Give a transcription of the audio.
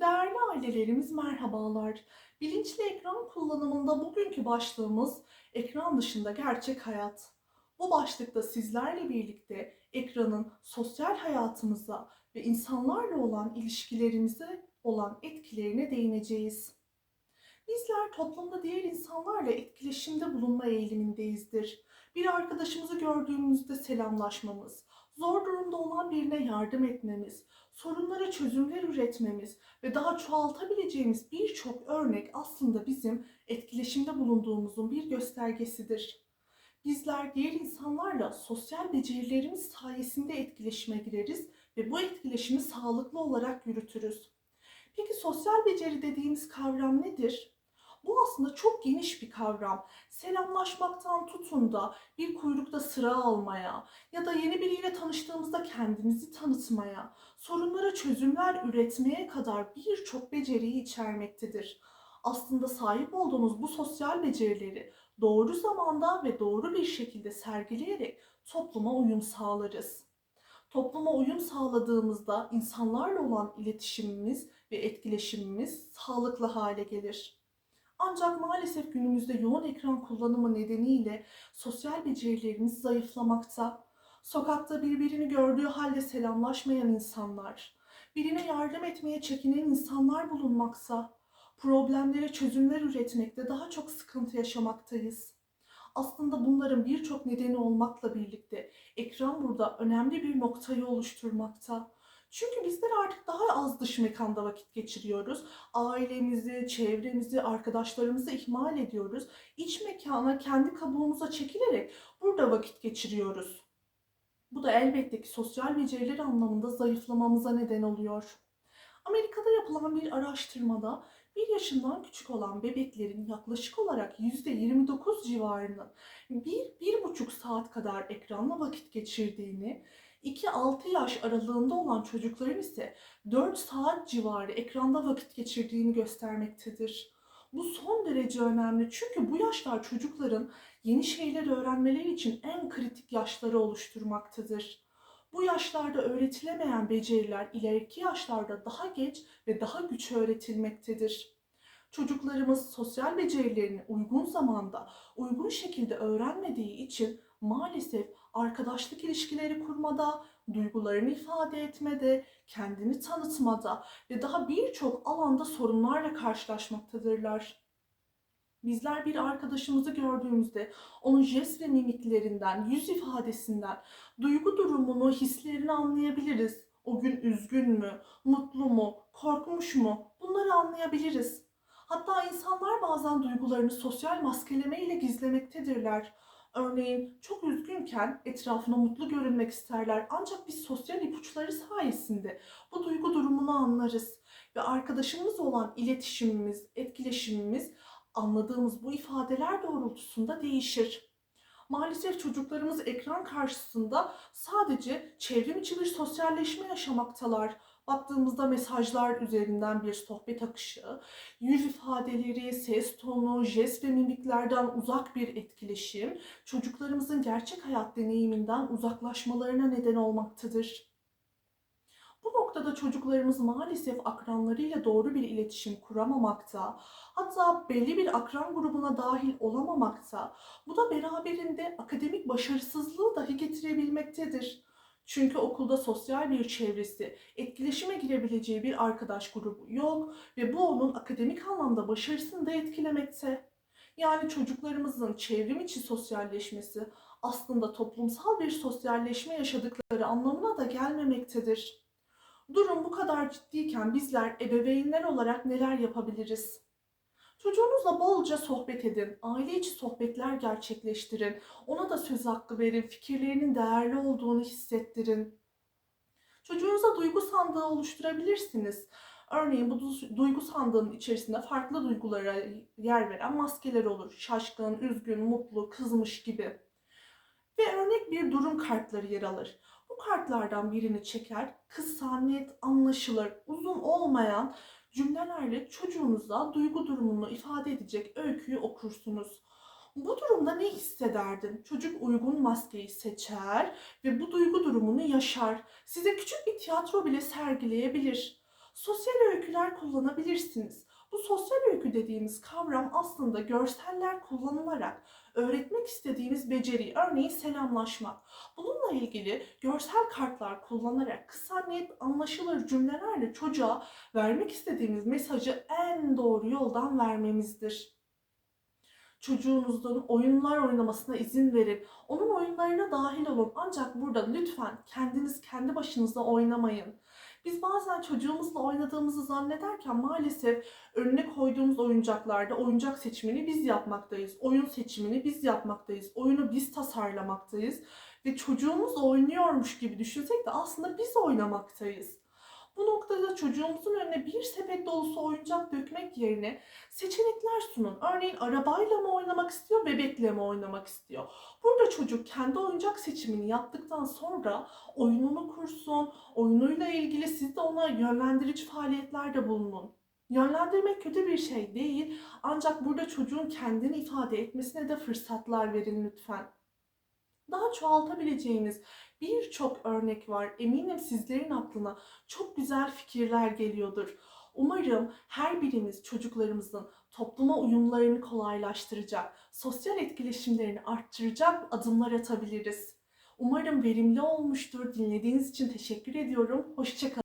Değerli ailelerimiz merhabalar. Bilinçli ekran kullanımında bugünkü başlığımız ekran dışında gerçek hayat. Bu başlıkta sizlerle birlikte ekranın sosyal hayatımıza ve insanlarla olan ilişkilerimize olan etkilerine değineceğiz. Bizler toplumda diğer insanlarla etkileşimde bulunma eğilimindeyizdir. Bir arkadaşımızı gördüğümüzde selamlaşmamız, zor durumda olan birine yardım etmemiz, sorunlara çözümler üretmemiz ve daha çoğaltabileceğimiz birçok örnek aslında bizim etkileşimde bulunduğumuzun bir göstergesidir. Bizler diğer insanlarla sosyal becerilerimiz sayesinde etkileşime gireriz ve bu etkileşimi sağlıklı olarak yürütürüz. Peki sosyal beceri dediğimiz kavram nedir? Aslında çok geniş bir kavram. Selamlaşmaktan tutun da bir kuyrukta sıra almaya ya da yeni biriyle tanıştığımızda kendimizi tanıtmaya, sorunlara çözümler üretmeye kadar birçok beceriyi içermektedir. Aslında sahip olduğumuz bu sosyal becerileri doğru zamanda ve doğru bir şekilde sergileyerek topluma uyum sağlarız. Topluma uyum sağladığımızda insanlarla olan iletişimimiz ve etkileşimimiz sağlıklı hale gelir. Ancak maalesef günümüzde yoğun ekran kullanımı nedeniyle sosyal becerilerimiz zayıflamakta. Sokakta birbirini gördüğü halde selamlaşmayan insanlar, birine yardım etmeye çekinen insanlar bulunmakta. Problemlere çözümler üretmekte daha çok sıkıntı yaşamaktayız. Aslında bunların birçok nedeni olmakla birlikte ekran burada önemli bir noktayı oluşturmakta. Çünkü bizler artık daha az dış mekanda vakit geçiriyoruz. Ailemizi, çevremizi, arkadaşlarımızı ihmal ediyoruz. İç mekana kendi kabuğumuza çekilerek burada vakit geçiriyoruz. Bu da elbette ki sosyal beceriler anlamında zayıflamamıza neden oluyor. Amerika'da yapılan bir araştırmada 1 yaşından küçük olan bebeklerin yaklaşık olarak %29 civarının 1-1,5 saat kadar ekranla vakit geçirdiğini 2-6 yaş aralığında olan çocukların ise 4 saat civarı ekranda vakit geçirdiğini göstermektedir. Bu son derece önemli çünkü bu yaşlar çocukların yeni şeyler öğrenmeleri için en kritik yaşları oluşturmaktadır. Bu yaşlarda öğretilemeyen beceriler ileriki yaşlarda daha geç ve daha güç öğretilmektedir. Çocuklarımız sosyal becerilerini uygun zamanda, uygun şekilde öğrenmediği için maalesef arkadaşlık ilişkileri kurmada, duygularını ifade etmede, kendini tanıtmada ve daha birçok alanda sorunlarla karşılaşmaktadırlar. Bizler bir arkadaşımızı gördüğümüzde onun jest ve mimiklerinden, yüz ifadesinden, duygu durumunu, hislerini anlayabiliriz. O gün üzgün mü, mutlu mu, korkmuş mu? Bunları anlayabiliriz. Hatta insanlar bazen duygularını sosyal maskeleme ile gizlemektedirler. Örneğin çok üzgünken etrafına mutlu görünmek isterler ancak biz sosyal ipuçları sayesinde bu duygu durumunu anlarız ve arkadaşımız olan iletişimimiz, etkileşimimiz anladığımız bu ifadeler doğrultusunda değişir. Maalesef çocuklarımız ekran karşısında sadece çevrim içi bir sosyalleşme yaşamaktalar. Baktığımızda mesajlar üzerinden bir sohbet akışı, yüz ifadeleri, ses tonu, jest ve mimiklerden uzak bir etkileşim çocuklarımızın gerçek hayat deneyiminden uzaklaşmalarına neden olmaktadır. Bu noktada çocuklarımız maalesef akranlarıyla doğru bir iletişim kuramamakta, hatta belli bir akran grubuna dahil olamamakta. Bu da beraberinde akademik başarısızlığı dahi getirebilmektedir. Çünkü okulda sosyal bir çevresi, etkileşime girebileceği bir arkadaş grubu yok ve bu onun akademik anlamda başarısını da etkilemekte. Yani çocuklarımızın çevrim içi sosyalleşmesi aslında toplumsal bir sosyalleşme yaşadıkları anlamına da gelmemektedir. Durum bu kadar ciddiyken bizler ebeveynler olarak neler yapabiliriz? Çocuğunuzla bolca sohbet edin, aile içi sohbetler gerçekleştirin, ona da söz hakkı verin, fikirlerinin değerli olduğunu hissettirin. Çocuğunuza duygu sandığı oluşturabilirsiniz. Örneğin bu duygu sandığının içerisinde farklı duygulara yer veren maskeler olur. Şaşkın, üzgün, mutlu, kızmış gibi. Ve örnek bir durum kartları yer alır. Bu kartlardan birini çeker, kısa, net, anlaşılır, uzun olmayan cümlelerle çocuğunuza duygu durumunu ifade edecek öyküyü okursunuz. Bu durumda ne hissederdin? Çocuk uygun maskeyi seçer ve bu duygu durumunu yaşar. Size küçük bir tiyatro bile sergileyebilir. Sosyal öyküler kullanabilirsiniz. Bu sosyal öykü dediğimiz kavram aslında görseller kullanılarak öğretmek istediğimiz beceri, örneğin selamlaşmak. Bununla ilgili görsel kartlar kullanarak kısa, net, anlaşılır cümlelerle çocuğa vermek istediğimiz mesajı en doğru yoldan vermemizdir. Çocuğunuzun oyunlar oynamasına izin verin. Onun oyunlarına dahil olun. Ancak burada lütfen kendiniz kendi başınıza oynamayın. Biz bazen çocuğumuzla oynadığımızı zannederken maalesef önüne koyduğumuz oyuncaklarda oyuncak seçimini biz yapmaktayız. Oyun seçimini biz yapmaktayız. Oyunu biz tasarlamaktayız. Ve çocuğumuz oynuyormuş gibi düşünsek de aslında biz oynamaktayız. Bu noktada çocuğumuzun önüne bir sepet dolusu oyuncak dökmek yerine seçenekler sunun. Örneğin arabayla mı oynamak istiyor, bebekle mi oynamak istiyor? Burada çocuk kendi oyuncak seçimini yaptıktan sonra oyununu kursun, oyunuyla ilgili siz de ona yönlendirici faaliyetlerde bulunun. Yönlendirmek kötü bir şey değil ancak burada çocuğun kendini ifade etmesine de fırsatlar verin lütfen. Daha çoğaltabileceğimiz birçok örnek var. Eminim sizlerin aklına çok güzel fikirler geliyordur. Umarım her birimiz çocuklarımızın topluma uyumlarını kolaylaştıracak, sosyal etkileşimlerini arttıracak adımlar atabiliriz. Umarım verimli olmuştur. Dinlediğiniz için teşekkür ediyorum. Hoşçakalın.